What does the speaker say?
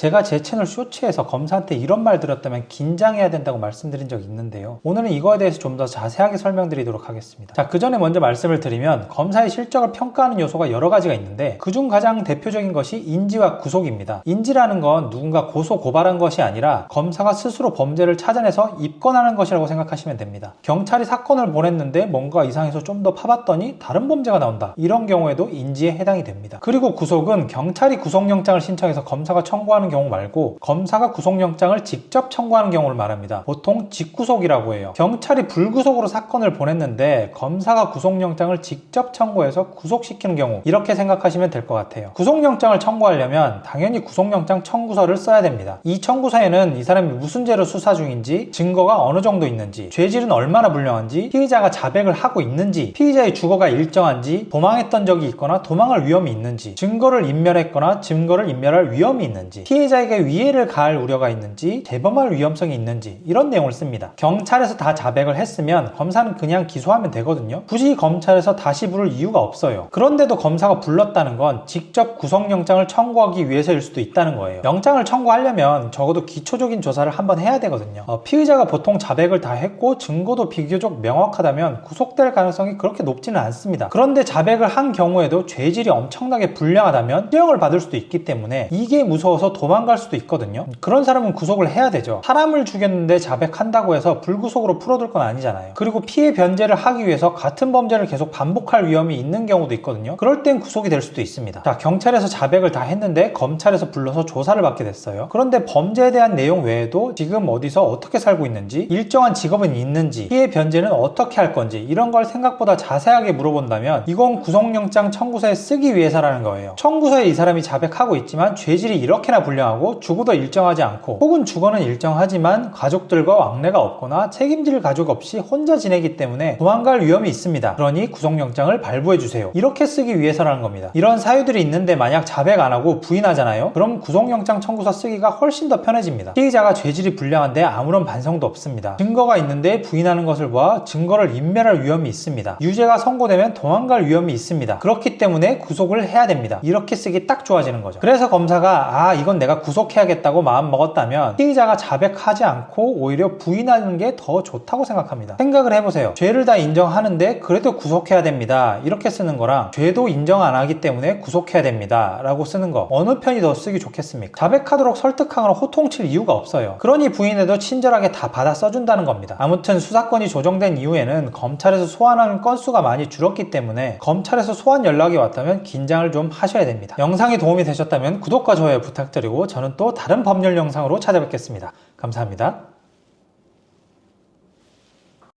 제가 제 채널 쇼츠에서 검사한테 이런 말 들었다면 긴장해야 된다고 말씀드린 적이 있는데요. 오늘은 이거에 대해서 좀 더 자세하게 설명드리도록 하겠습니다. 자, 그 전에 먼저 말씀을 드리면 검사의 실적을 평가하는 요소가 여러 가지가 있는데 그중 가장 대표적인 것이 인지와 구속입니다. 인지라는 건 누군가 고소 고발한 것이 아니라 검사가 스스로 범죄를 찾아내서 입건하는 것이라고 생각하시면 됩니다. 경찰이 사건을 보냈는데 뭔가 이상해서 좀 더 파봤더니 다른 범죄가 나온다. 이런 경우에도 인지에 해당이 됩니다. 그리고 구속은 경찰이 구속영장을 신청해서 검사가 청구하는 경우 말고 검사가 구속영장을 직접 청구하는 경우를 말합니다. 보통 직구속이라고 해요. 경찰이 불구속으로 사건을 보냈는데 검사가 구속영장을 직접 청구해서 구속시키는 경우 이렇게 생각하시면 될 것 같아요. 구속영장을 청구하려면 당연히 구속영장 청구서를 써야 됩니다. 이 청구서에는 이 사람이 무슨 죄로 수사 중인지 증거가 어느 정도 있는지 죄질은 얼마나 불량한지 피의자가 자백을 하고 있는지 피의자의 주거가 일정한지 도망했던 적이 있거나 도망할 위험이 있는지 증거를 인멸했거나 증거를 인멸할 위험이 있는지 피해 자에게 위해를 가할 우려가 있는지 재범할 위험성이 있는지 이런 내용을 씁니다. 경찰에서 다 자백을 했으면 검사는 그냥 기소하면 되거든요. 굳이 검찰에서 다시 부를 이유가 없어요. 그런데도 검사가 불렀다는 건 직접 구속영장을 청구하기 위해서일 수도 있다는 거예요. 영장을 청구하려면 적어도 기초적인 조사를 한번 해야 되거든요. 어, 피의자가 보통 자백을 다 했고 증거도 비교적 명확하다면 구속될 가능성이 그렇게 높지는 않습니다. 그런데 자백을 한 경우에도 죄질이 엄청나게 불량하다면 수형을 받을 수도 있기 때문에 이게 무서워서 도 망갈 수도 있거든요. 그런 사람은 구속을 해야 되죠. 사람을 죽였는데 자백한다고 해서 불구속으로 풀어둘 건 아니잖아요. 그리고 피해 변제를 하기 위해서 같은 범죄를 계속 반복할 위험이 있는 경우도 있거든요. 그럴 땐 구속이 될 수도 있습니다. 자, 경찰에서 자백을 다 했는데 검찰에서 불러서 조사를 받게 됐어요. 그런데 범죄에 대한 내용 외에도 지금 어디서 어떻게 살고 있는지, 일정한 직업은 있는지, 피해 변제는 어떻게 할 건지 이런 걸 생각보다 자세하게 물어본다면 이건 구속영장 청구서에 쓰기 위해서라는 거예요. 청구서에 이 사람이 자백하고 있지만 죄질이 이렇게나 불량 하고 주거도 일정하지 않고 혹은 주거는 일정하지만 가족들과 왕래가 없거나 책임질 가족 없이 혼자 지내기 때문에 도망갈 위험이 있습니다. 그러니 구속영장을 발부해 주세요. 이렇게 쓰기 위해서라는 겁니다. 이런 사유들이 있는데 만약 자백 안 하고 부인하잖아요. 그럼 구속영장 청구서 쓰기가 훨씬 더 편해집니다. 피의자가 죄질이 불량한데 아무런 반성도 없습니다. 증거가 있는데 부인하는 것을 봐 증거를 인멸할 위험이 있습니다. 유죄가 선고되면 도망갈 위험이 있습니다. 그렇기 때문에 구속을 해야 됩니다. 이렇게 쓰기 딱 좋아지는 거죠. 그래서 검사가 아 이건 내가 구속해야겠다고 마음 먹었다면 피의자가 자백하지 않고 오히려 부인하는 게 더 좋다고 생각합니다. 생각을 해보세요. 죄를 다 인정하는데 그래도 구속해야 됩니다. 이렇게 쓰는 거랑 죄도 인정 안 하기 때문에 구속해야 됩니다. 라고 쓰는 거 어느 편이 더 쓰기 좋겠습니까? 자백하도록 설득하거나 호통칠 이유가 없어요. 그러니 부인해도 친절하게 다 받아 써준다는 겁니다. 아무튼 수사권이 조정된 이후에는 검찰에서 소환하는 건수가 많이 줄었기 때문에 검찰에서 소환 연락이 왔다면 긴장을 좀 하셔야 됩니다. 영상이 도움이 되셨다면 구독과 좋아요 부탁드 리고 저는 또 다른 법률 영상으로 찾아뵙겠습니다. 감사합니다.